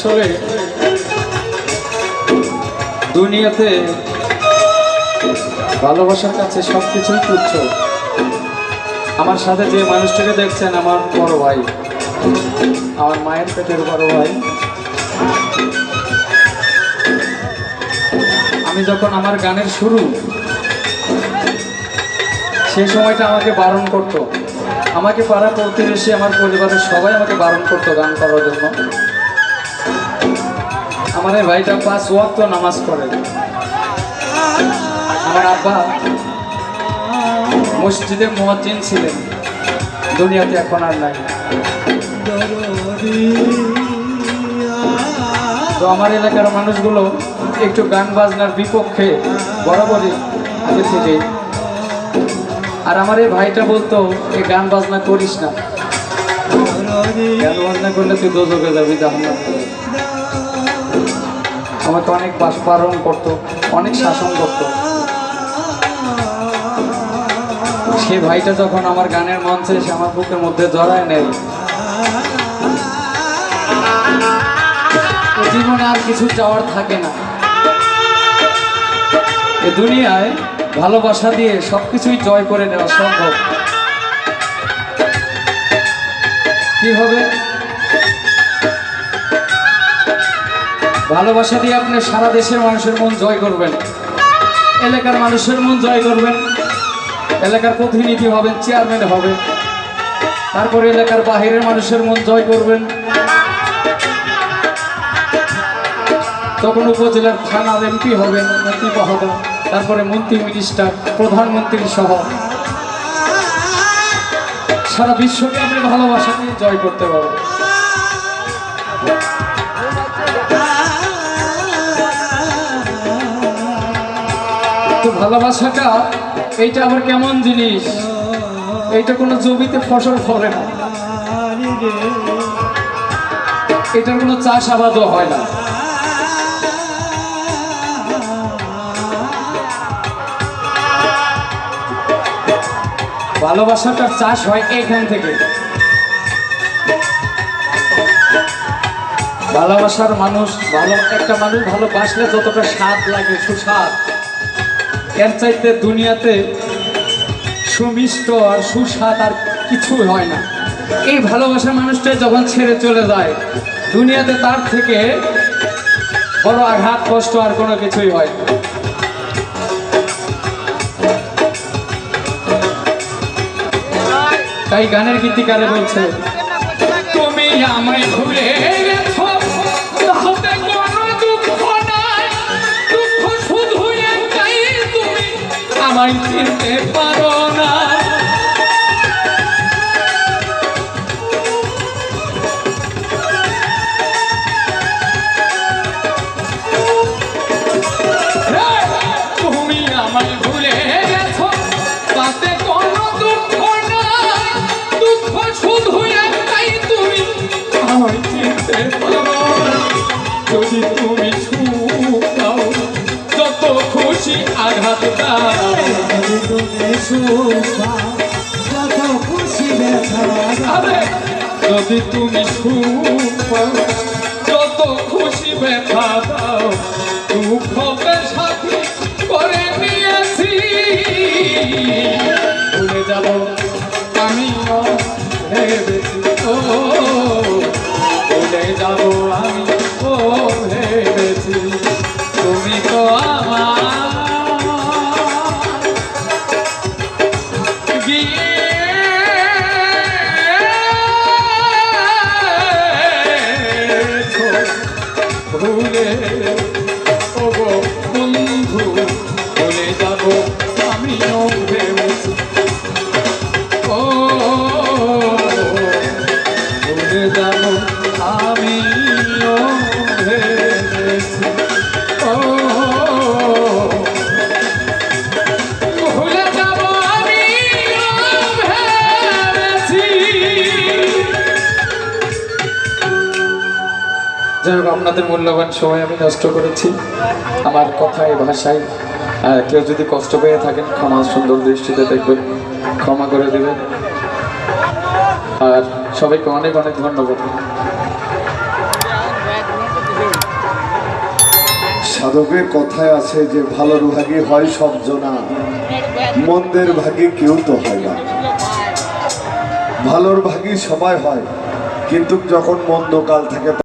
আসলে দুনিয়াতে ভালোবাসার কাছে সব কিছুই তুচ্ছ। আমার সাথে যে মানুষটাকে দেখছেন, আমার বড় ভাই, আমার মায়ের পেটের বড় ভাই। আমি যখন আমার গানের শুরু, সেই সময়টা আমাকে বারণ করত। আমাকে পাড়া প্রতিবেশী, আমার পরিবারের সবাই আমাকে বারণ করতো গান করার জন্য। এই ভাইটা পাঁচ ওয়াক্ত নামাজ পড়ে। আমার আব্বা মসজিদে মোয়াজ্জিন ছিলেন। দুনিয়াতে এখন আর নাই। তো আমার এলাকার মানুষগুলো একটু গান বাজনার বিপক্ষে বরাবরই আগে থেকে আর আমার এই ভাইটা বলতো, এই গান বাজনা করিস না। গান বাজনা করলে তুই দোজকে যাবি জাহান্নাম। করে। আমাকে অনেক বাস পালন করতো, অনেক শাসন করতো। সে ভাইটা যখন আমার গানের মঞ্চে এসে আমার বুকের মধ্যে জড়ায় নেয় জীবনে আর কিছু চাওয়ার থাকে না। এ দুনিয়ায় ভালোবাসা দিয়ে সবকিছুই জয় করে নেওয়া সম্ভব। কীভাবে ভালোবাসা দিয়ে আপনি সারা দেশের মানুষের মন জয় করবেন। এলাকার মানুষের মন জয় করবেন। এলাকার প্রতিনিধি হবেন, চেয়ারম্যান হবেন। তারপরে এলাকার বাহিরের মানুষের মন জয় করবেন। তখন উপজেলার থানার এমপি হবেন মন্ত্রী মহোদয়। তারপরে মন্ত্রী, মিনিস্টার, প্রধানমন্ত্রী সহ। সারা বিশ্বকে আপনি ভালোবাসা নিয়ে জয় করতে পারবেন। ভালোবাসাটা, এইটা আবার কেমন জিনিস? এইটা কোনো জমিতে ফসল ফলে না। এটার কোনো চাষ আবাদও হয় না। ভালোবাসাটার চাষ হয় এখান থেকে। ভালোবাসার মানুষ ভালো, একটা মানুষ ভালোবাসলে যতটা স্বাদ লাগে, সুস্বাদ। এর চাইতে দুনিয়াতে সুমিষ্ট আর সুস্বাদ আর কিছু হয় না। এই ভালোবাসা মানুষটা যখন ছেড়ে চলে যায়, দুনিয়াতে তার থেকে বড় আঘাত, কষ্ট আর কোনো কিছুই হয় না। তাই গানের গীতিকারে বলছে, তুমি আমায় আমায় চিনতে পারো না। আরে, যদি তুমি সুখ যত খুশি ব্যথা দাও দুঃখকে সাথী করে নিয়েছি। ভুলে যাব ও, ভুলে যাব, আমি ও, ভেবেছি। তুমি তো আমার ভুলে যাই হোক আপনাদের মূল্যবান সময় আমি নষ্ট করেছি। আমার কথায়, ভাষায় কেউ যদি কষ্ট পেয়ে থাকেন, ক্ষমা সুন্দর দৃষ্টিতে দেখবেন, ক্ষমা করে দেবেন। আর সবাইকে অনেক অনেক ধন্যবাদ। সাধকের কথায় আছে যে ভালোর ভাগী হয় সব জনা, মন্দের ভাগী কেউ তো হয় না। ভালোর ভাগী সবাই হয়, কিন্তু যখন মন্দ কাল থাকে